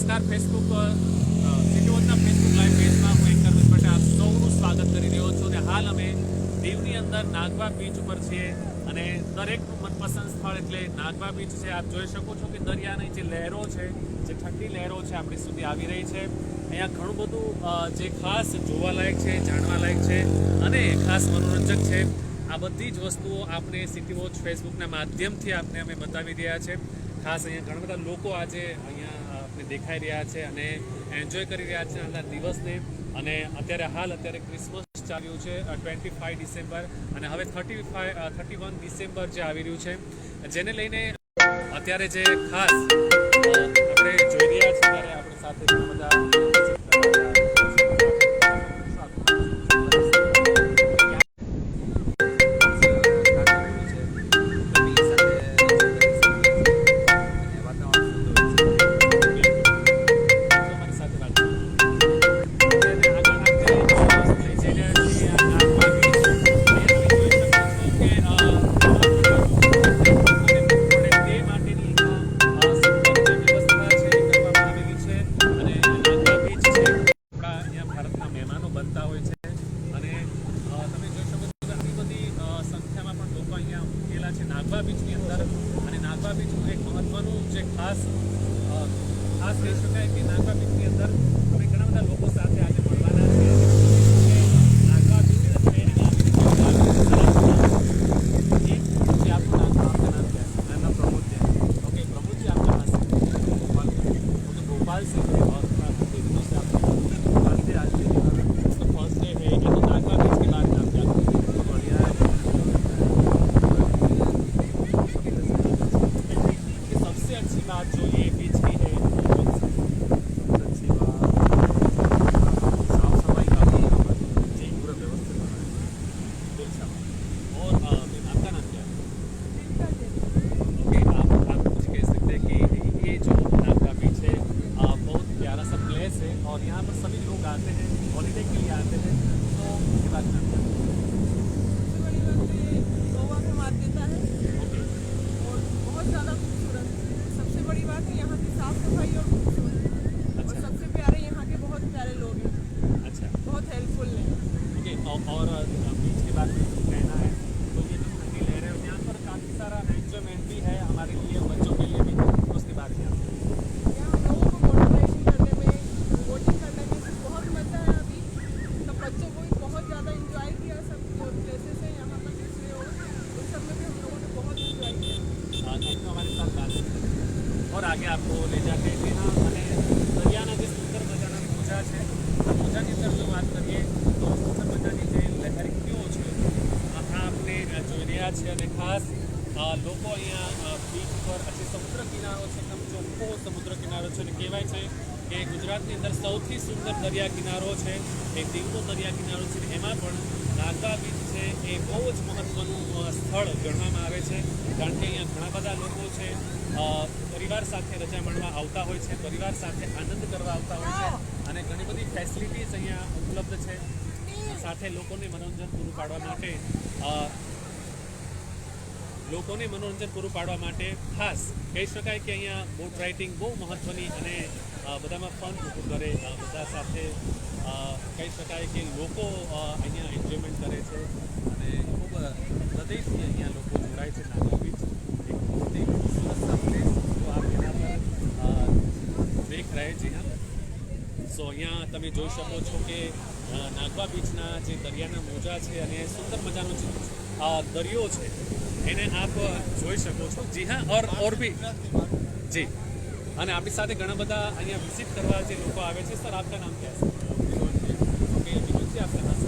નમસ્કાર Facebook સિટીઓના Facebook live પેજમાં હું એન્કર માટે આપ સૌનું સ્વાગત કરી રહ્યો છું અને હાલ અમે દીવની અંદર નાગવા બીચ ઉપર છીએ અને દરેકનું મનપસંદ સ્થળ એટલે નાગવા બીચ છે. આપ જોઈ શકો છો કે દરિયાની જે લહેરો છે, જે ઠંડી લહેરો છે આપણી સુધી આવી રહી છે. અહીંયા ઘણું બધું જે ખાસ જોવાલાયક છે, જાણવાલાયક છે અને ખાસ મનોરંજક છે. આ બધી જ વસ્તુઓ આપણે સિટી વોચ ફેસબુકના માધ્યમથી આપને અમે બતાવી રહ્યા છે. ખાસ અહીંયા ઘણા બધા લોકો આજે અહીંયા આપણે દેખાઈ રહ્યા છે અને એન્જોય કરી રહ્યા છે આજના દિવસને. અને અત્યારે હાલ અત્યારે ક્રિસમસ ચાલ્યું છે ટ્વેન્ટી ફાઇવ ડિસેમ્બર અને હવે thirty five thirty one December જે આવી રહ્યું છે, જેને લઈને અત્યારે જે ખાસ આપણે જોઈ રહ્યા છીએ, ત્યારે આપણી સાથે બધા જે बात जो ये बीच की है કિનારો છે, એ દીવનો દરિયા કિનારો છે, એમાં પણ નાગા બીચ છે, એ બહુ જ મહત્ત્વનું સ્થળ ગણવામાં આવે છે. કારણ કે અહીંયા ઘણા બધા લોકો છે પરિવાર સાથે રજા માણવા આવતા હોય છે, પરિવાર સાથે આનંદ કરવા આવતા હોય છે અને ઘણી બધી ફેસિલિટીઝ અહીંયા ઉપલબ્ધ છે. સાથે લોકોને મનોરંજન પૂરું પાડવા માટે લોકોને મનોરંજન પૂરું પાડવા માટે ખાસ કહી શકાય કે અહીંયા બોટ રાઇડિંગ બહુ મહત્ત્વની અને બધામાં ફન કરે બધા સાથે કહી શકાય કે લોકો અહીંયા એન્જોયમેન્ટ કરે છે. અને ખૂબ હૃદયથી અહીંયા લોકો જોડાય છે નાગા બીચ એક ખૂબ જ રહે છે, હા. સો અહીંયા તમે જોઈ શકો છો કે નાગવા બીચના જે દરિયાના મોજા છે અને સુંદર મજાનો જે દરિયો છે, એને આપ જોઈ શકો છો. જી હા, ઓર ઓર બી જી. અને આપણી સાથે ઘણા બધા અહીંયા વિઝિટ કરવા જે લોકો આવે છે. સર આપના નામ ક્યાં છે? ઓકે બીજું છે આપના નામ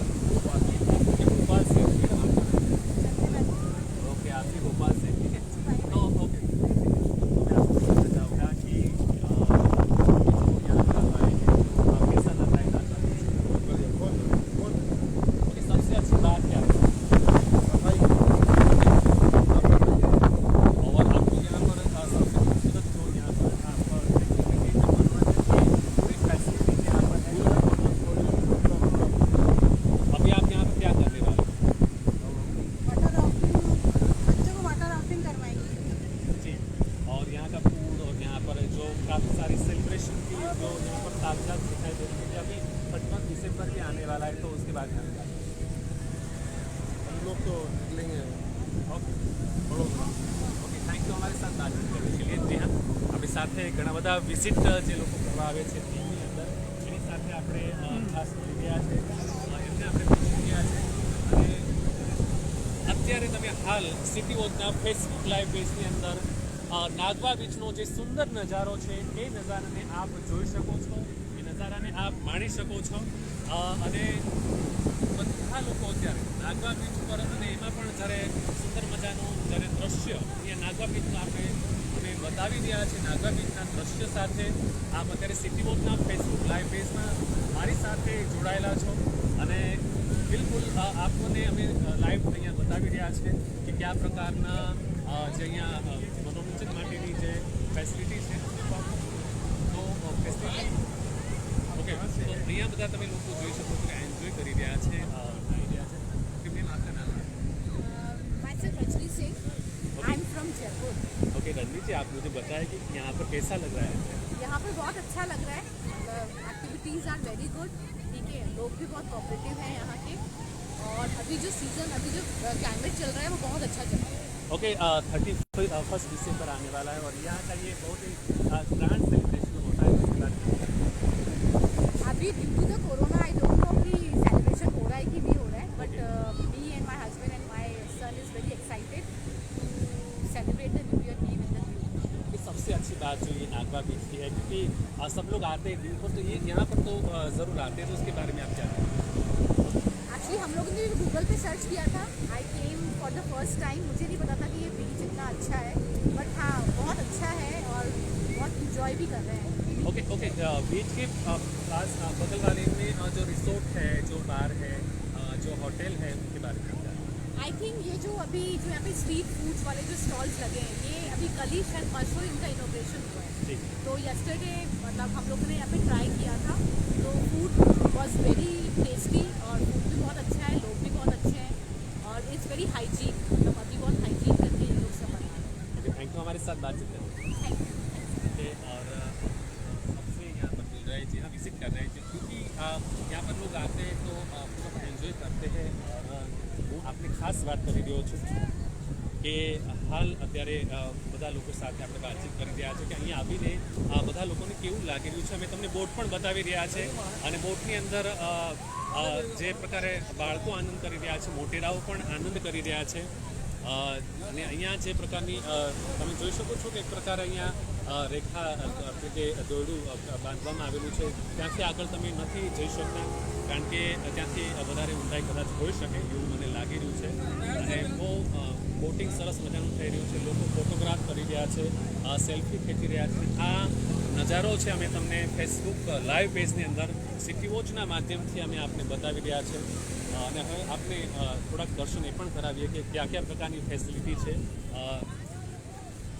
બધા વિઝિટ જે લોકો કરવા આવે છે ટીમની અંદર, એની સાથે આપણે ખાસ મળી ગયા છે. એમને આપણે પૂછી ગયા છે. અને અત્યારે તમે હાલ સિટી વોચના ફેસબુક લાઈવ પેજની અંદર નાગવા બીચનો જે સુંદર નજારો છે, એ નજારાને આપ જોઈ શકો છો, એ નજારાને આપ માણી શકો છો. અને બધા લોકો અત્યારે નાગવા બીચ પર અને એમાં પણ જ્યારે સુંદર મજાનું જ્યારે દ્રશ્ય, એ નાગવા બીચનું આપણે બતાવી રહ્યા છે નાગવા બીચના દ્રશ્ય સાથે. આપ અત્યારે સિટી વોકના ફેસબુક લાઈવ પેજમાં મારી સાથે જોડાયેલા છો. અને બિલકુલ આપને અમે લાઈવ અહીંયા બતાવી રહ્યા છે કે કયા પ્રકારના જે અહીંયા મનોરંજન માટેની જે ફેસિલિટી છે. તો ફેસિલિટી ઓકે તો અહીંયા બધા તમે લોકો જોઈ શકો છો કે એન્જોય કરી રહ્યા છે આવી રહ્યા છે. કે મેમ આપના નામ. I'm from Jaipur. Okay Ranveer ji आप मुझे बताएँ कि यहाँ पर कैसा लग रहा है? यहाँ पर बहुत अच्छा लग रहा है। एक्टिविटीज़ आर वेरी गुड ठीक है लोग भी बहुत कोऑपरेटिव हैं यहाँ के। और अभी जो सीज़न अभी जो क्लाइमेट चल रहा है वो बहुत अच्छा चल रहा है। ओके थर्टी फ़र्स्ट दिसंबर आने वाला है और यहाँ का ये बहुत ही ग्रांड सेलिब्रेशन होता है। अभी due to the corona I don't know कि सेलिब्रेशन हो रहा है कि नहीं हो रहा है but me and my husband and my son is very excited to celebrate the new year eve in the ये बात जो ये नागवा बीच की है क्योंकि सब लोग आते हैं दिन पर तो ये यहाँ पर तो ज़रूर आते हैं तो उसके बारे में आप क्या? एक्चुअली हम लोगों ने गूगल पे सर्च किया था I came for the first time मुझे नहीं पता था कि ये बीच इतना अच्छा है बट हाँ बहुत अच्छा है और बहुत इंजॉय भी कर रहे हैं ओके ओके बीच के पास बगल वाले में जो रिसोर्ट है जो बार है जो होटल है उनके बारे में? आई थिंक ये जो अभी जो यहाँ पे स्ट्रीट फूड्स वाले जो स्टॉल्स लगे हैं ये अभी कल ही शायद परसों इनका इनोग्रेशन हुआ है। तो यस्टरडे मतलब हम लोगों ने यहाँ पे ट्राई किया था। तो फ़ूड वॉज़ वेरी टेस्टी और फ़ूड भी बहुत अच्छा है लोग भी बहुत अच्छे हैं और इट्स वेरी हाइजीन मतलब अभी बहुत हाइजीन करके ये लोग सब बना हैं। थैंक यू हमारे साथ बातचीत અત્યારે બધા લોકો સાથે આપણે વાતચીત કરી રહ્યા છે કે અહીંયા આવીને આ બધા લોકોને કેવું લાગી રહ્યું છે? અમે તમને બોટ પણ બતાવી રહ્યા છે અને બોટની અંદર જે પ્રકારે બાળકો આનંદ કરી રહ્યા છે, મોટેરાઓ પણ આનંદ કરી રહ્યા છે. અને અહીંયા જે પ્રકારની તમે જોઈ શકો છો કે એક પ્રકારે અહીંયા રેખા કે દોરડું બાંધવામાં આવેલું છે, ત્યાંથી આગળ તમે નથી જઈ શકતા, કારણ કે ત્યાંથી વધારે ઊંડાઈ કદાચ હોઈ શકે એવું મને લાગી રહ્યું છે. અને બહુ બોટિંગ સરસ મજાનું થઈ રહ્યું છે, લોકો ફોટોગ્રાફ કરી રહ્યા છે સેલ્ફી ખેંચી રહ્યા છે. આ નજારો છે અમે તમને ફેસબુક લાઈવ પેજની અંદર સિટી વોચના માધ્યમથી અમે આપને બતાવી રહ્યા છે. અને હવે આપને થોડાક દર્શન એ પણ કરાવીએ કે કયા કયા પ્રકારની ફેસિલિટી છે.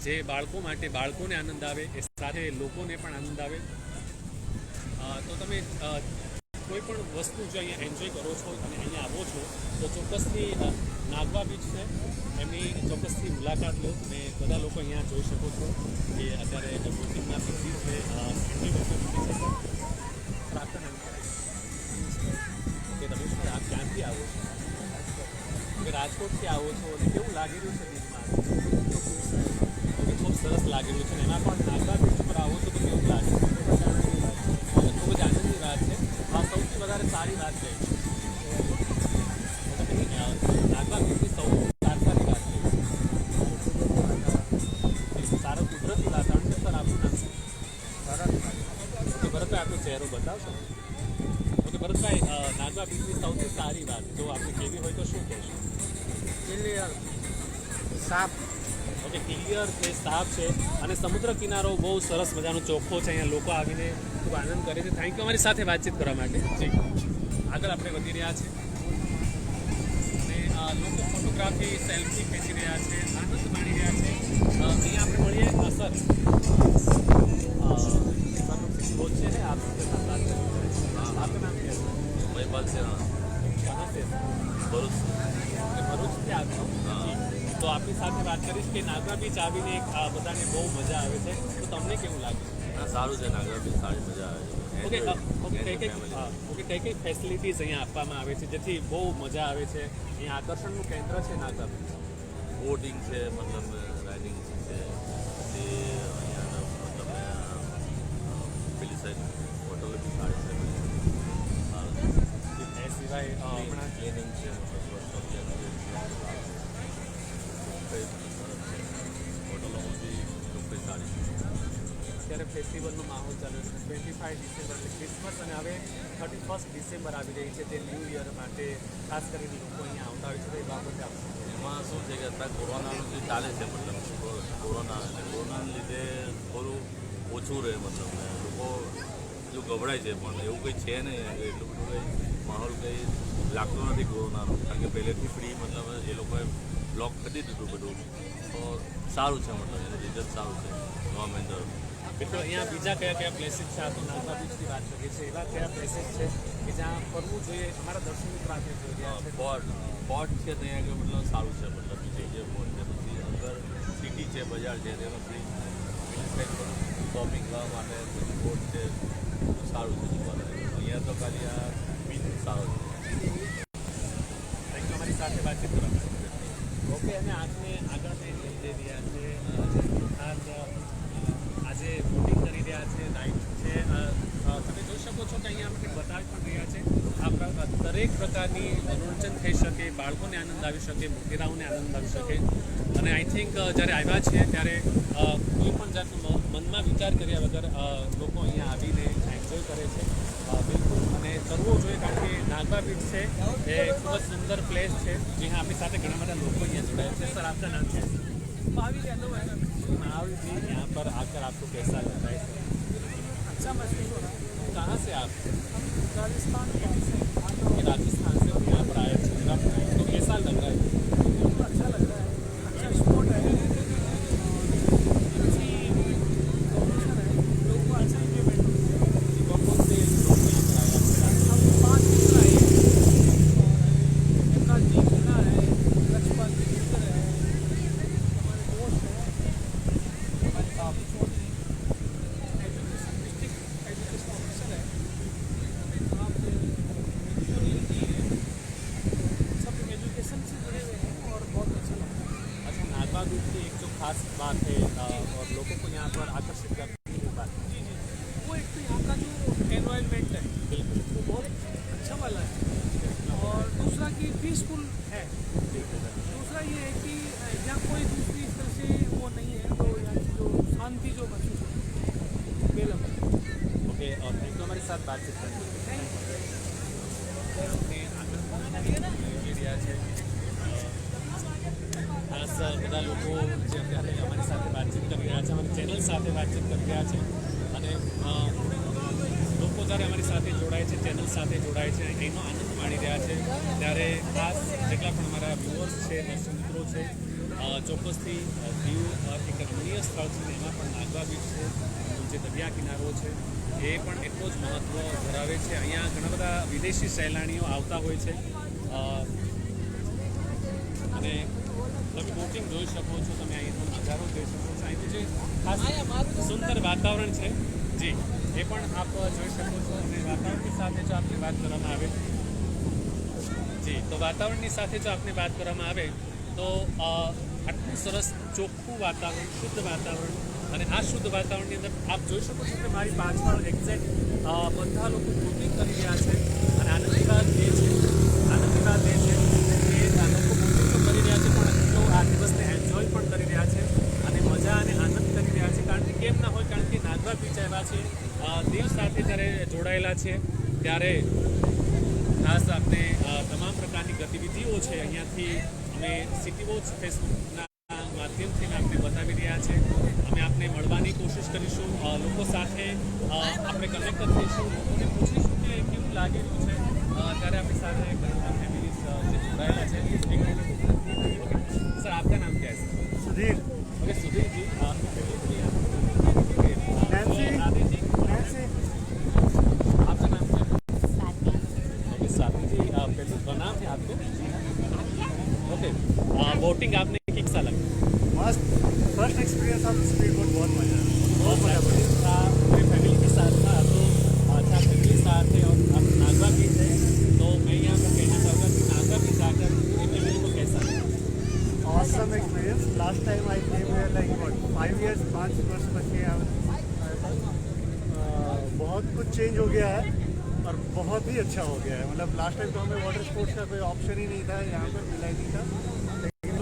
જે બાળકો માટે બાળકોને આનંદ આવે, એ સાથે લોકોને પણ આનંદ આવે. તો તમે કોઈ પણ વસ્તુ જો અહીંયા એન્જોય કરો છો અને અહીંયા આવો છો, તો ચોક્કસથી નાગવા બીચ છે. એમની ચોક્કસથી મુલાકાત લો. અને બધા લોકો અહીંયા જોઈ શકો છો કે અત્યારે બોટિંગમાં બીજી છે તમે આપ ક્યાંથી આવો છો? રાજકોટથી આવો છો? અને કેવું લાગી રહ્યું છે ખૂબ સરસ લાગી રહ્યું છે એના પણ નાગવા બીચ પર આવો છો તો કેવું લાગે. ખૂબ જ આનંદની વાત છે. આ સૌથી વધારે સારી વાત છે. નાગવા બીચની સૌથી સારી વાત છે. સારું કુદરતી વાતાવરણ છે, સર, આપનું નામ? ઓકે ભરતભાઈ ચહેરો બતાવશો? ઓકે ભરતભાઈ નાગવા બીચની સૌથી સારી વાત, જો આપણે કેવી હોય તો શું કહેશો? સાફ ઓકે ક્લિયર છે સાફ છે અને સમુદ્ર કિનારો બહુ સરસ મજાનો ચોખ્ખો છે અહીંયા લોકો આવીને ખૂબ આનંદ કરે છે થેન્ક યુ અમારી સાથે વાતચીત કરવા માટે જી આગળ આપણે વધી રહ્યા છે અને અ, લોકો ફોટોગ્રાફી સેલ્ફી ખેંચી રહ્યા છે આનંદ માણી રહ્યા છે અ, અહીંયા આપણે મળીએ અ, સર અ, સર बोल से है आप उसके साथ बात करेंगे आपका नाम क्या है मैं बात से हाँ कहाँ से भरूच કે ભરૂચથી આવ્યો હા. તો આપની સાથે વાત કરીશ કે નાગરા બીચ આવીને આ બધાને બહુ મજા આવે છે. તો તમને કેવું લાગે? હા સારું છે નાગરા બીચ સારી મજા આવે છે. ઓકે કઈ કઈ ઓકે કઈ કઈ ફેસિલિટીઝ અહીંયા આપવામાં આવે છે જેથી બહુ મજા આવે છે. અહીંયા આકર્ષણનું કેન્દ્ર છે નાગરા બીચ બોટિંગ છે મતલબ રાઇડિંગ છે પછી અહીંયા મતલબ પેલી સાઈડ સારી છે એ સિવાય હમણાં ક્લિનિંગ છે કઈ સરસ છે હોટલોમાં બી સારી અત્યારે ફેસ્ટિવલનો માહોલ ચાલે છે. ટ્વેન્ટી ફાઇવ ડિસેમ્બર એટલે ક્રિસમસ અને હવે થર્ટી ફર્સ્ટ ડિસેમ્બર આવી રહી છે તે ન્યૂ યર માટે ખાસ કરીને લોકો અહીંયા આવતા હોય છે એ બાબતે એમાં શું છે કે અત્યારે કોરોનાનું જે ચાલે છે મતલબ કોરોના એટલે કોરોનાના લીધે થોડું ઓછું રહે મતલબ લોકો જો ગભરાય છે પણ એવું કંઈ છે નહીં. એટલું બધું કંઈ માહોલ કંઈ લાગતો નથી કોરોનાનું કારણ કે પહેલેથી ફ્રી મતલબ એ લોકોએ બ્લોક કરી દીધું બધું. તો સારું છે મતલબ એનું રિઝલ્ટ સારું છે. ગવર્મેન્ટ તરફ મિત્રો અહીંયા બીજા કયા કયા પ્લેસીસ છે? આ તો નાગા બીચની વાત કરીએ છીએ. એવા કયા પ્લેસીસ છે કે જ્યાં ફરવું જોઈએ અમારા દર્શન મિત્રો આપણે રહ્યા છે પોર્ટ પોર્ટ છે ત્યાં આગળ મતલબ સારું છે મતલબ બીજે જે પોર્ટ છે પછી અંદર સિટી છે બજાર છે તેમાં ફ્રી શોપિંગ કરવા માટે પોર્ટ છે. સારું છે. અહીંયા તો ખાલી આ બીચ સારો છે. થેન્ક યુ અમારી સાથે વાતચીત કરવા આજ બોટિંગ કરી રહ્યા છે નાઇટ છે તમે જોઈ શકો છો કે અહીંયા બતાવી રહ્યા છે દરેક પ્રકારની મનોરંજન થઈ શકે, બાળકોને આનંદ આવી શકે મોટેરાઓને આનંદ આવી શકે. અને આઈ થિંક જ્યારે આવ્યા છે, ત્યારે કોઈ પણ જાતનો મનમાં વિચાર કર્યા વગર લોકો અહીંયા આવીને એન્જોય કરે છે. બિલકુલ. અને કરવો જોઈએ કારણ કે નાગવા બીચ છે, એ ખૂબ જ સુંદર પ્લેસ છે, જ્યાં આપણી સાથે ઘણા બધા લોકો અહીંયા आपका नाम क्या महावीर जी यहाँ पर आकर आपको कैसा लग रहा है अच्छा महसूस हो रहा है कहाँ से आप राजस्थान राजस्थान अच्छा नागवा बीच की एक जो खास बात है और लोगों को यहाँ पर आकर्षित करती है वो बात जी जी। वो एक तो यहाँ का जो एनवायरनमेंट है बिल्कुल। वो बहुत अच्छा वाला है। और दूसरा कि पीसफुल है। दूसरा ये है कि यहाँ कोई दूसरी इस तरह से वो नहीं है तो यहाँ की जो शांति जो महसूस होती है बेलम ओके और थैंक यू हमारी साथ बातचीत करने માણી રહ્યા છે. ત્યારે ખાસ જેટલા પણ અમારા વ્યુઅર્સ છે, દર્શક મિત્રો છે ચોક્કસથી દીવ એક રમણીય સ્થળ છે એમાં પણ નાગવા બીચ છે, જે દરિયા કિનારો છે, એ પણ એટલો જ મહત્ત્વ ધરાવે છે. અહીંયા ઘણા બધા વિદેશી સહેલાણીઓ આવતા હોય છે. અને તમે બોટિંગ જોઈ શકો છો, તમે અહીંનો નજારો જોઈ શકો છો. અહીંનું જે ખાસ સુંદર વાતાવરણ છે, જી, એ પણ આપ જોઈ શકો છો. અને વાતાવરણની સાથે જો આપની વાત કરવામાં આવે જી. તો વાતાવરણની સાથે જો આપને વાત કરવામાં આવે, તો આટલું સરસ ચોખ્ખું વાતાવરણ, શુદ્ધ વાતાવરણ અને આ શુદ્ધ વાતાવરણની અંદર આપ જોઈ શકો છો કે મારી પાછળ એક્ઝેક્ટ બધા લોકો બોટિંગ કરી રહ્યા છે અને આનંદની વાત એ છે, આનંદની વાત એ છે કે આ લોકો બોટિંગ તો કરી રહ્યા છે, પણ એટલો આ દિવસને એન્જોય પણ કરી રહ્યા છે અને મજા અને આનંદ કરી રહ્યા છે, કારણ કે કેમ ના હોય, કારણ કે નાગવા બીચ આવ્યા છે દેવ સાથે જ્યારે જોડાયેલા છે, ત્યારે ખાસ આપને તમામ પ્રકારની ગતિવિધિઓ છે અહીંયાથી અમે સિટી વોચ ફેસબુકના માધ્યમથી આપને બતાવી રહ્યા છે. અમે આપને મળવાની કોશિશ કરીશું. લોકો સાથે આપણે કનેક્ટ થઈશું. લોકોને પૂછીશું કે કેવું લાગી રહ્યું છે. ત્યારે આપણી સાથે ઘણા ફેમિલીઝ જે જોડાયેલા છે સર આપના નામ ક્યાં છે? સુધીર. ઓકે સુધીરજી. નૈન્સી एक्टिंग आपने किक लगा? मस्त। First experience of speed boat बहुत मज़ा बहुत मज़ा था पूरी फैमिली के साथ था तो अच्छा फैमिली साथ थे और अब नागवा भी थे। तो मैं यहाँ पर कहना चाहूँगा कि नागवा भी जाकर फैमिली को कैसा लगा? Awesome experience last time I came like what five years पाँच वर्ष बचे uh, बहुत कुछ चेंज हो गया है और बहुत ही अच्छा हो गया है। मतलब लास्ट टाइम तो हमें वाटर स्पोर्ट्स का कोई ऑप्शन ही नहीं था यहाँ पर मिला ही नहीं था।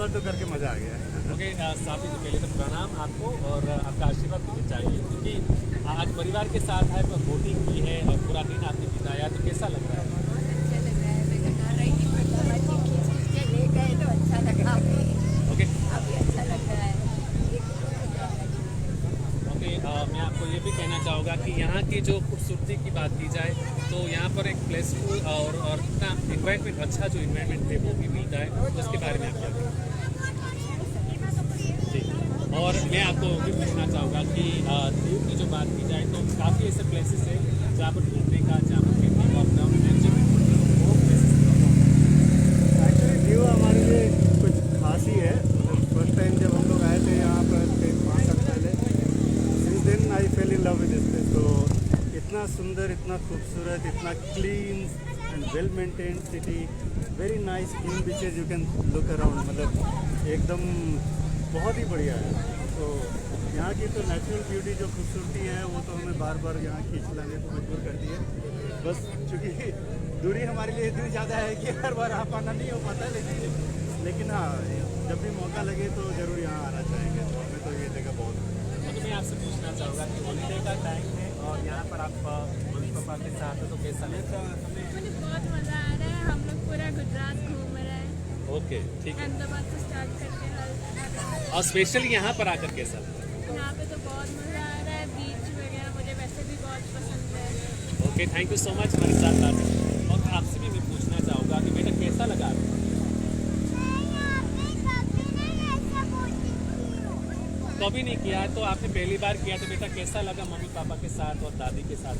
बार तो करके मज़ा आ गया। ओके साफी जी पहले तो प्रणाम आपको और आपका आशीर्वाद मुझे चाहिए। क्योंकि आज परिवार के साथ है बोटिंग की है और पूरा दिन आपने बिताया तो कैसा लग रहा है? अच्छा है। मतलब तो अच्छा अच्छा है। अ, ये भी कहना चाहूँगा कि यहाँ की जो खूबसूरती की बात की जाए तो यहाँ पर एक प्लेसफुल और और इतना इन्वायरमेंट अच्छा जो इन्वायरमेंट है वो भी मिलता है। तो उसके बारे में आप क्या मैं आपको भी पूछना चाहूँगा कि दीव की जो बात की जाए तो काफ़ी ऐसे प्लेसेस है जहाँ पर घूमने का, जहाँ पर खेलने का अपना एक्चुअली व्यू हमारे लिए कुछ खास ही है। मतलब फ़र्स्ट टाइम जब हम लोग आए थे यहाँ पर पाँच साल पहले since then I fell in love with this तो इतना सुंदर, इतना खूबसूरत, इतना clean and well maintain city very nice clean beaches you can look around मतलब एकदम बहुत ही बढ़िया है। तो यहाँ की तो नेचुरल ब्यूटी जो खूबसूरती है वो तो हमें बार बार यहाँ खींच लाने को मजबूर कर दी है। बस चूँकि दूरी हमारे लिए इतनी ज़्यादा है कि हर बार आ पाना नहीं हो पाता लेकिन लेकिन हाँ जब भी मौका लगे तो ज़रूर यहाँ आना चाहेंगे। तो हमें तो ये जगह बहुत तो मैं आपसे पूछना चाहूँगा कि हॉलीडे का टाइम है और यहाँ पर आप मम्मी पापा के साथ हो तो कैसा लगता है? मुझे बहुत मज़ा आ रहा है। हम लोग पूरा गुजरात घूम ओके ठीक है। अहमदाबाद से स्टार्ट करके और स्पेशली यहाँ पर आकर कैसा लगा? यहाँ पे तो बहुत मज़ा आ रहा है बीच वगैरह मुझे वैसे भी बहुत पसंद है। Okay thank you so much हमारे साथ आने और आपसे भी मैं पूछना चाहूँगा कि बेटा कैसा लगा? आपको? कभी नहीं किया तो आपने पहली बार किया तो बेटा कैसा लगा मम्मी पापा के साथ और दादी के साथ?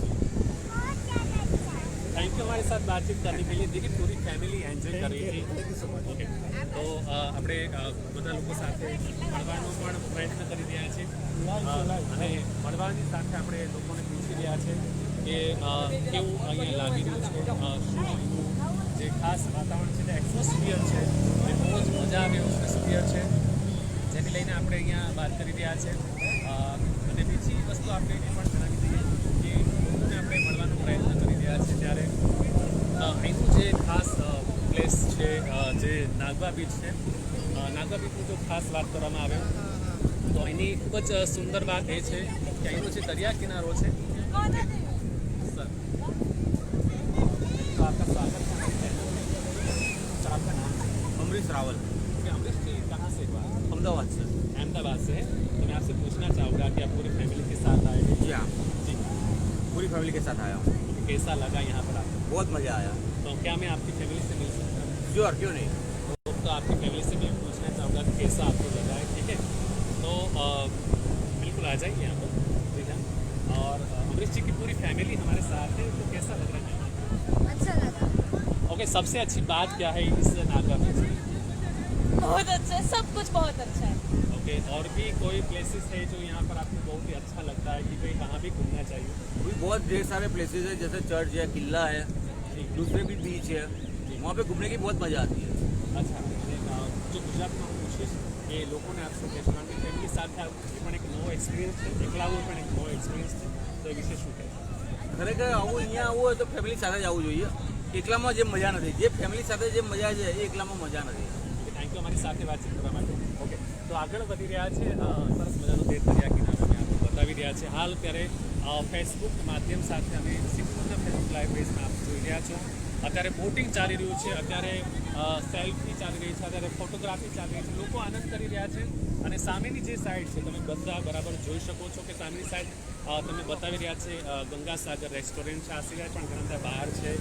थैंक यू हमारे साथ बातचीत करने के लिए देखिए पूरी ફેમિલી એન્જોય કરી હતી ઓકે તો અ, આપણે અ, બધા લોકો સાથે મળવાનો પણ પ્રયત્ન કરી રહ્યા છે અ, અને મળવાની સાથે આપણે લોકોને પૂછી રહ્યા છે કે અ, કેવું અહીંયા લાગી રહ્યું છે અ, શું અહીંનું જે ખાસ વાતાવરણ છે તે એટમોસ્ફિયર છે એ બહુ જ મજા આવે એવું એટમોસ્ફિયર છે જેને લઈને આપણે અહીંયા વાત કરી રહ્યા છે અ, અને બીજી વસ્તુ આપણે એ પણ જણાવી દઈએ કે લોકોને આપણે મળવાનો પ્રયત્ન કરી રહ્યા છે ત્યારે અ, અહીંનું જે ખાસ પ્લેસ છે અ, જે નાગવા બીચ છે અ, નાગવા બીચની જો ખાસ વાત કરવામાં આવે તો એની ખૂબ જ સુંદર વાત એ છે કે અહીંનો જે દરિયા કિનારો છે સર तो आपका स्वागत है हमारे चैनल में तो आपका नाम अमरीश रावल कि अमरीश जी कहाँ से हुआ अहमदाबाद से अहमदाबाद से है तो मैं आपसे पूछना चाहूँगा कि आप पूरी फैमिली के साथ आए हैं जी हाँ जी पूरी फैमिली के साथ आया हूँ तो कैसा लगा यहाँ पर आकर बहुत मज़ा आया। तो क्या मैं आपकी फैमिली से मिल सकता हूँ? श्योर क्यों नहीं? तो, तो आपकी फैमिली से मैं पूछना चाहूँगा कि कैसा आपको लगा है ठीक है? तो बिल्कुल आ जाइए यहाँ पर ठीक है। और अमरीश जी की पूरी फैमिली हमारे साथ है तो कैसा लग रहा है? अच्छा लगा। ओके सबसे अच्छी बात क्या है इस नागा में बहुत अच्छा सब कुछ बहुत अच्छा है। ओके और भी कोई प्लेसेस है जो यहाँ पर आपको बहुत ही अच्छा लगता है कि भाई कहाँ भी घूमना चाहिए अभी बहुत ढेर सारे प्लेसेस है जैसे चर्च है किला है दूसरे भी बीच है वहाँ पे घूमने की बहुत मज़ा आती है અચ્છા અને અ, જો ગુજરાતમાં હું પૂછીશ કે લોકોને આપ શું કહેશો કારણ કે ફેમિલી સાથે આવું એ પણ એક નવો એક્સપિરિયન્સ છે એકલા આવવું પણ એક નવો એક્સપિરિયન્સ છે તો એ વિશે શું કહેશો ખરેખર આવું અહીંયા આવવું હોય તો ફેમિલી સાથે જ આવવું જોઈએ એકલામાં જે મજા નથી જે ફેમિલી સાથે જે મજા છે એ એકલામાં મજા નથી થેન્ક યુ અમારી સાથે વાતચીત કરવા માટે ઓકે તો આગળ વધી રહ્યા છે. સરસ મજાનો દેશ દરિયા કિનારો અમે આપણે બતાવી રહ્યા છે. હાલ ત્યારે ફેસબુક માધ્યમ સાથે અમે સિંધુના ફેસબુક લાઈવ પેજમાં આપ જોઈ રહ્યા છો. અત્યારે બોટિંગ ચાલી રહ્યું છે, અત્યારે સેલ્ફી ચાલી રહી છે, અત્યારે ફોટોગ્રાફી ચાલી રહી છે. લોકો આનંદ કરી રહ્યા છે અને સામેની જે સાઈડ છે, તમે બધા બરાબર જોઈ શકો છો કે સામેની સાઈડ તમે બતાવી રહ્યા છે ગંગાસાગર રેસ્ટોરન્ટ છે. આ સિવાય પણ ઘણા બધા બહાર છે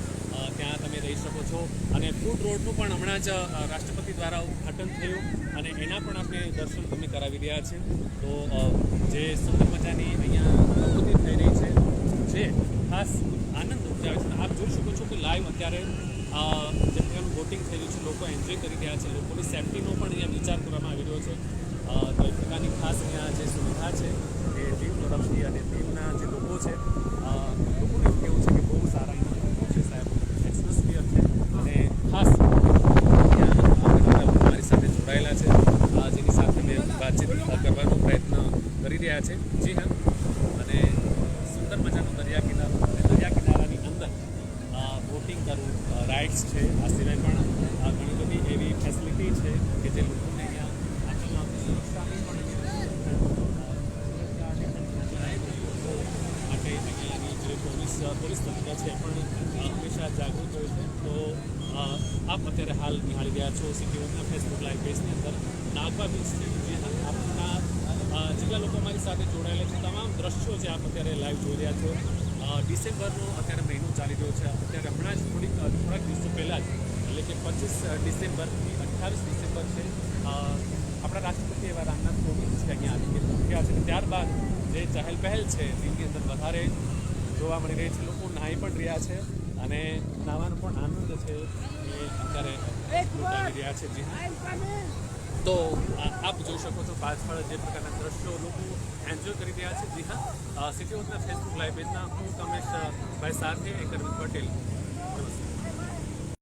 ત્યાં તમે રહી શકો છો. અને ફૂડ રોડનું પણ હમણાં જ રાષ્ટ્રપતિ દ્વારા ઉદ્ઘાટન થયું અને એના પણ આપણે દર્શન તમને કરાવી રહ્યા છે. તો જે સુંદર મજાની અહીંયા થઈ રહી છે, જે ખાસ આનંદ ઉપજાવે છે આપ જોઈ શકો છો કે લાઈવ અત્યારે જેમ કે પ્રકારનું બોટિંગ થઈ રહ્યું છે, લોકો એન્જોય કરી રહ્યા છે, લોકોની સેફટીનો પણ અહીંયા વિચાર કરવામાં આવી રહ્યો છે. તો એક પ્રકારની ખાસ અહીંયા જે સુવિધા છે, એ દીવ તરફથી અને દીવના જે લોકો છે અ, લોકોનું એવું કહેવું છે કે બહુ સારા અહીંયા લોકો છે સાહેબ એક્સપોઝિયર છે અને ખાસ અહીંયા ઘણા બધા લોકો મારી સાથે જોડાયેલા છે અ, જેની સાથે મેં વાતચીત કરવાનો પ્રયત્ન કરી રહ્યા છે જી હા સુંદર મજાનો દરિયા કિનારો અને દરિયા કિનારાની અંદર બોટિંગ કરવું રાઇડ્સ છે આ સિવાય પણ અ, ઘણી બધી એવી ફેસિલિટી છે કે જે લોકોને અહીંયા આટલી લાંબી સુરક્ષાની પણ માટે અહીંયાની જે પોલીસ પોલીસ તંત્ર છે પણ અ, હંમેશા જાગૃત હોય છે તો અ, આપ અત્યારે હાલ નિહાળી રહ્યા છો સિટી વનના ફેસબુક લાઈવ પેજની અંદર નાગવા બીચ છે જે આપના અ, જેટલા લોકો અમારી સાથે જોડાયેલા છે તમામ દ્રશ્યો જે આપ અત્યારે લાઈવ જોઈ રહ્યા છો ડિસેમ્બરનો અત્યારે મહિનો ચાલી રહ્યો છે. અત્યારે હમણાં જ થોડીક થોડાક દિવસો પહેલાં જ એટલે કે પચીસ ડિસેમ્બરથી અઠ્ઠાવીસ ડિસેમ્બર છે આપણા રાષ્ટ્રપતિ એવા રામનાથ કોવિંદ છે અહીંયા આવી પહોંચ્યા છે. ત્યારબાદ જે ચહેલ પહેલ છે તેની અંદર વધારે જોવા મળી રહી છે. લોકો નાહી પણ રહ્યા છે અને નાવાનો પણ આનંદ છે એ અત્યારે રહ્યા છે. જી હા. તો આપ જોઈ શકો છો પાછળ જે પ્રકારના દ્રશ્યો લોકો એન્જોય કરી રહ્યા છે. જી હા. સિટી ઓફના ફેસબુક લાઈવ પેજના હું, કમેશ ભાઈ સાથે એકરવિંદ પટેલ. નમસ્તે